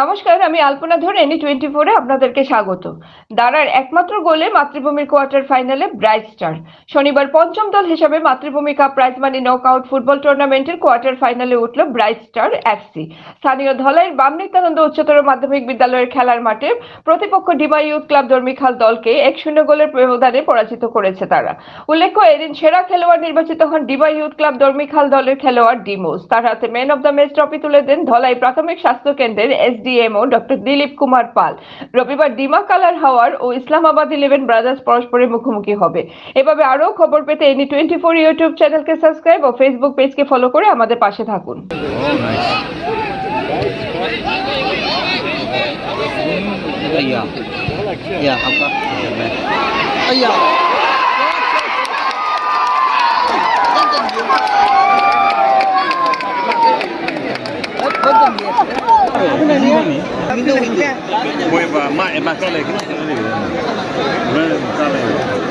নমস্কার, আমি আলপনা ধর এনি টোয়েন্টি ফোরে আপনাদেরকে স্বাগত। দারার একমাত্র গোলে মাতৃভূমির কোয়ার্টার ফাইনালে ব্রাইট স্টার। শনিবার পঞ্চম দল হিসাবে Matribhumi cup prize money knock out football টুর্নামেন্টের কোয়ার্টার ফাইনালে উঠল ব্রাইট স্টার এফসি স্থানীয় ধলাইয়ের বাম নিত্যানন্দ উচ্চতর মাধ্যমিক বিদ্যালয়ের খেলার মাঠে প্রতিপক্ষ ডিমা ইউথ ক্লাব দর্মিখাল দলকে এক শূন্য গোলের ব্যবধানে পরাজিত করেছে তারা। উল্লেখ্য, এদিন সেরা খেলোয়াড় নির্বাচিত হন ডিমা ইউথ ক্লাব দর্মিখাল দলের খেলোয়াড় ডিমোস তার হাতে man of the match trophy তুলে দেন ধলাই প্রাথমিক স্বাস্থ্য কেন্দ্রের এসডিএমও ডক্টর দিলীপ কুমার পাল। রবিবার ডিমা কালার হাওয়ার ও ইসলামাবাদ ইলেভেন ব্রাদার্স পরস্পরের মুখোমুখি হবে। এভাবে আরও খবর পেতে এনি টোয়েন্টি ফোর ইউটিউব চ্যানেলকে সাবস্ক্রাইব ও ফেসবুক পেজকে ফলো করে আমাদের পাশে থাকুন. Voy para más, es más caro. No es caro.